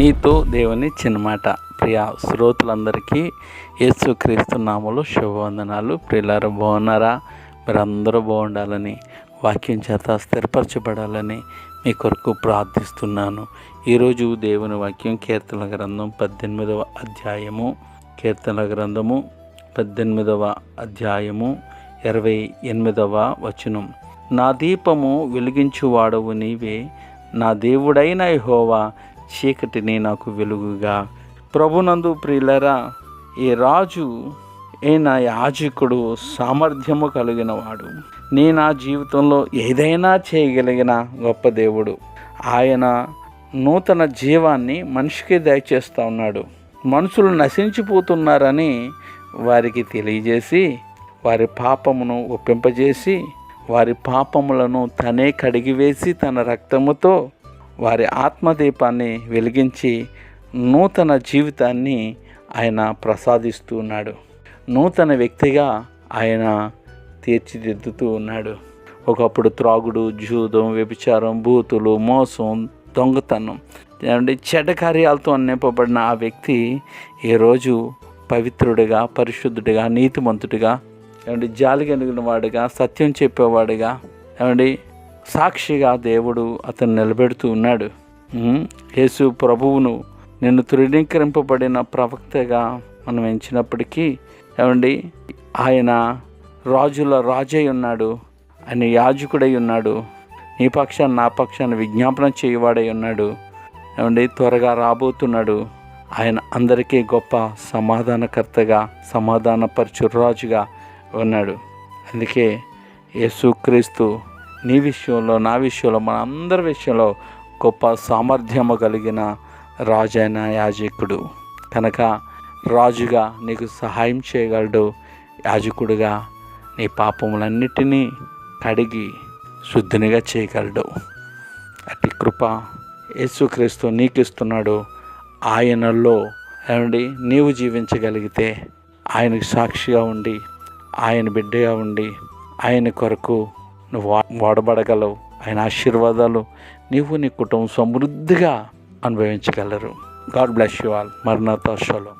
నీతో దేవుని చిన్నమాట. ప్రియ శ్రోతలందరికీ యేసుక్రీస్తు నామలు శుభవందనాలు. ప్రియులారు బాగున్నారా? మీరందరూ బాగుండాలని వాక్యం చేత స్థిరపరచబడాలని మీ కొరకు ప్రార్థిస్తున్నాను. ఈరోజు దేవుని వాక్యం కీర్తన గ్రంథం పద్దెనిమిదవ అధ్యాయము. కీర్తన గ్రంథము పద్దెనిమిదవ అధ్యాయము ఇరవై ఎనిమిదవ వచనం. నా దీపము వెలిగించువాడవు నీవే. నా దేవుడైన హోవా చీకటిని నాకు వెలుగుగా. ప్రభునందు ప్రియులరా ఈ రాజు ఈయన యాజకుడు సామర్థ్యము కలిగిన వాడు నీ నా జీవితంలో ఏదైనా చేయగలిగిన గొప్ప దేవుడు. ఆయన నూతన జీవాన్ని మనిషికి దయచేస్తూ ఉన్నాడు. మనుషులు నశించిపోతున్నారని వారికి తెలియజేసి వారి పాపమును ఒప్పింపజేసి వారి పాపములను తనే కడిగివేసి తన రక్తముతో వారి ఆత్మదీపాన్ని వెలిగించి నూతన జీవితాన్ని ఆయన ప్రసాదిస్తూ ఉన్నాడు. నూతన వ్యక్తిగా ఆయన తీర్చిదిద్దుతూ ఉన్నాడు. ఒకప్పుడు త్రాగుడు జూదం వ్యభిచారం బూతులు మోసం దొంగతనం ఏమంటే చెడ్డ కార్యాలతో నింపబడిన ఆ వ్యక్తి ఈరోజు పవిత్రుడిగా పరిశుద్ధుడిగా నీతిమంతుడిగా ఏమంటే జాలి కలిగిన వాడిగా సత్యం చెప్పేవాడిగా ఏమండి సాక్షిగా దేవుడు అతను నిలబెడుతూ ఉన్నాడు. యేసు ప్రభువును నిన్ను తృణీకరింపబడిన ప్రవక్తగా మనం ఎంచినప్పటికీ ఏమండి ఆయన రాజుల రాజై ఉన్నాడు ఆయన యాజకుడై ఉన్నాడు నీ పక్షాన్ని నా పక్షాన్ని విజ్ఞాపన చేయవాడై ఉన్నాడు ఏమండి త్వరగా రాబోతున్నాడు. ఆయన అందరికీ గొప్ప సమాధానకర్తగా సమాధానపరచు రాజుగా ఉన్నాడు. అందుకే యేసుక్రీస్తు నీ విషయంలో నా విషయంలో మన అందరి విషయంలో గొప్ప సామర్థ్యము కలిగిన రాజైన యాజకుడు. కనుక రాజుగా నీకు సహాయం చేయగలడు. యాజకుడుగా నీ పాపములన్నిటినీ కడిగి శుద్ధినిగా చేయగలడు. అతి కృప యేసుక్రీస్తు నీకు ఇస్తున్నాడు ఆయనలో ఏమండి నీవు జీవించగలిగితే ఆయనకు సాక్షిగా ఉండి ఆయన బిడ్డగా ఉండి ఆయన కొరకు నువ్వు వా- వాడబడగలవు. ఆయన ఆశీర్వాదాలు నీవు నీ కుటుంబం సమృద్ధిగా అనుభవించగలరు. God bless you all. మరణతో షలో